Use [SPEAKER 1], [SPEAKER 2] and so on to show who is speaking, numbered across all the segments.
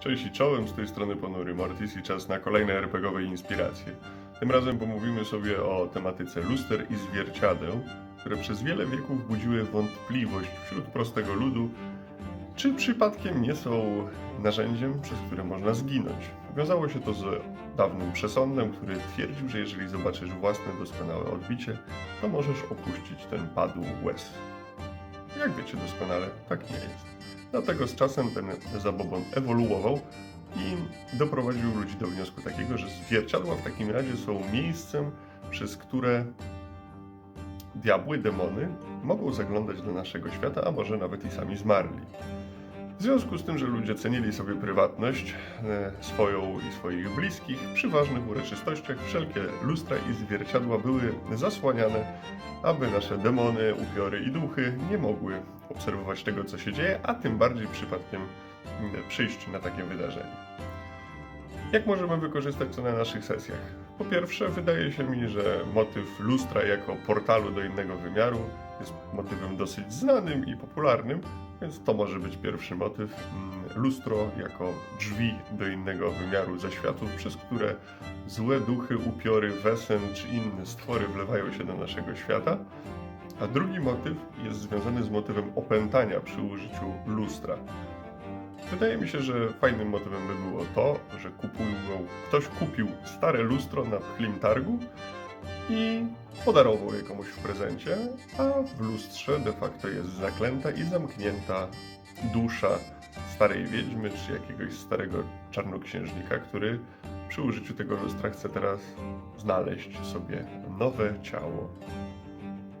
[SPEAKER 1] Cześć i czołem, z tej strony Ponury Mortis i czas na kolejne RPGowe inspiracje. Tym razem pomówimy sobie o tematyce luster i zwierciadeł, które przez wiele wieków budziły wątpliwość wśród prostego ludu, czy przypadkiem nie są narzędziem, przez które można zginąć. Wiązało się to z dawnym przesądem, który twierdził, że jeżeli zobaczysz własne doskonałe odbicie, to możesz opuścić ten padł łez. Jak wiecie doskonale, tak nie jest. Dlatego z czasem ten zabobon ewoluował i doprowadził ludzi do wniosku takiego, że zwierciadła w takim razie są miejscem, przez które diabły, demony mogą zaglądać do naszego świata, a może nawet i sami zmarli. W związku z tym, że ludzie cenili sobie prywatność e, swoją i swoich bliskich, przy ważnych uroczystościach wszelkie lustra i zwierciadła były zasłaniane, aby nasze demony, upiory i duchy nie mogły obserwować tego, co się dzieje, a tym bardziej przypadkiem przyjść na takie wydarzenie. Jak możemy wykorzystać to na naszych sesjach? Po pierwsze, wydaje się mi, że motyw lustra jako portalu do innego wymiaru jest motywem dosyć znanym i popularnym, więc to może być pierwszy motyw. Mm, Lustro jako drzwi do innego wymiaru zaświatów, przez które złe duchy, upiory, wesen czy inne stwory wlewają się do naszego świata. A drugi motyw jest związany z motywem opętania przy użyciu lustra. Wydaje mi się, że fajnym motywem by było to, że kupują, ktoś kupił stare lustro na pchlim targu i podarował je komuś w prezencie, a w lustrze de facto jest zaklęta i zamknięta dusza starej wiedźmy czy jakiegoś starego czarnoksiężnika, który przy użyciu tego lustra chce teraz znaleźć sobie nowe ciało.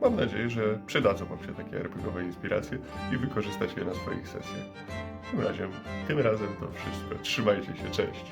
[SPEAKER 1] Mam nadzieję, że przydadzą Wam się takie RPGowe inspiracje i wykorzystacie je na swoich sesjach. Tym razem, tym razem to wszystko. Trzymajcie się, cześć!